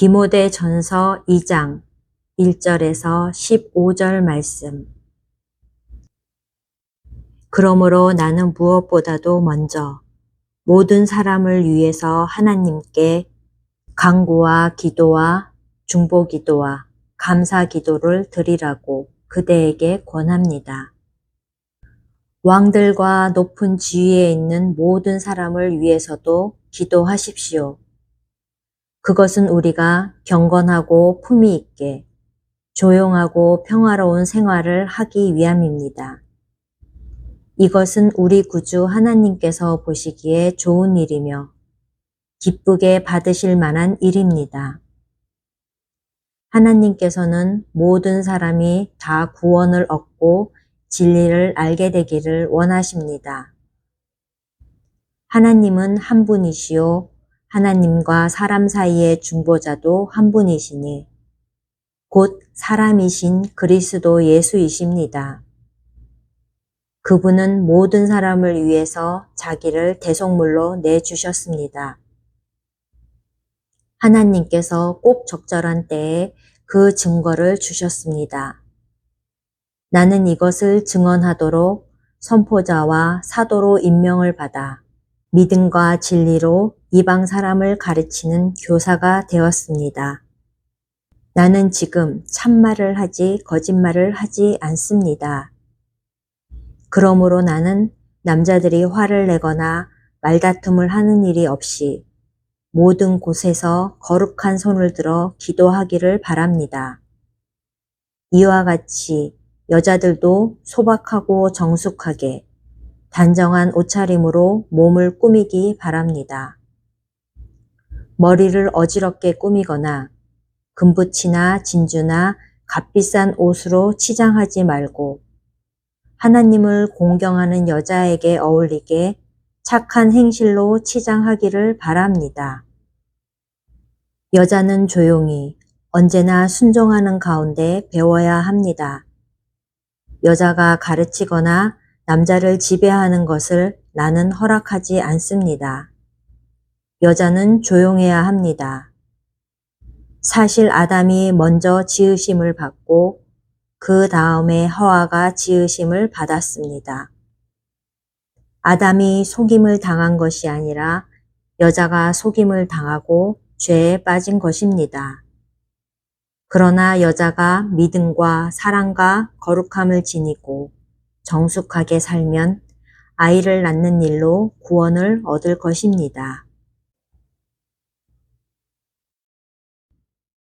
디모데 전서 2장 1절에서 15절 말씀. 그러므로 나는 무엇보다도 먼저 모든 사람을 위해서 하나님께 강구와 기도와 중보 기도와 감사 기도를 드리라고 그대에게 권합니다. 왕들과 높은 지위에 있는 모든 사람을 위해서도 기도하십시오. 그것은 우리가 경건하고 품위 있게 조용하고 평화로운 생활을 하기 위함입니다. 이것은 우리 구주 하나님께서 보시기에 좋은 일이며 기쁘게 받으실 만한 일입니다. 하나님께서는 모든 사람이 다 구원을 얻고 진리를 알게 되기를 원하십니다. 하나님은 한 분이시요 하나님과 사람 사이의 중보자도 한 분이시니 곧 사람이신 그리스도 예수이십니다. 그분은 모든 사람을 위해서 자기를 대속물로 내주셨습니다. 하나님께서 꼭 적절한 때에 그 증거를 주셨습니다. 나는 이것을 증언하도록 선포자와 사도로 임명을 받아 믿음과 진리로 이방 사람을 가르치는 교사가 되었습니다. 나는 지금 참말을 하지 거짓말을 하지 않습니다. 그러므로 나는 남자들이 화를 내거나 말다툼을 하는 일이 없이 모든 곳에서 거룩한 손을 들어 기도하기를 바랍니다. 이와 같이 여자들도 소박하고 정숙하게 단정한 옷차림으로 몸을 꾸미기 바랍니다. 머리를 어지럽게 꾸미거나 금붙이나 진주나 값비싼 옷으로 치장하지 말고 하나님을 공경하는 여자에게 어울리게 착한 행실로 치장하기를 바랍니다. 여자는 조용히 언제나 순종하는 가운데 배워야 합니다. 여자가 가르치거나 남자를 지배하는 것을 나는 허락하지 않습니다. 여자는 조용해야 합니다. 사실 아담이 먼저 지으심을 받고 그 다음에 하와가 지으심을 받았습니다. 아담이 속임을 당한 것이 아니라 여자가 속임을 당하고 죄에 빠진 것입니다. 그러나 여자가 믿음과 사랑과 거룩함을 지니고 정숙하게 살면 아이를 낳는 일로 구원을 얻을 것입니다.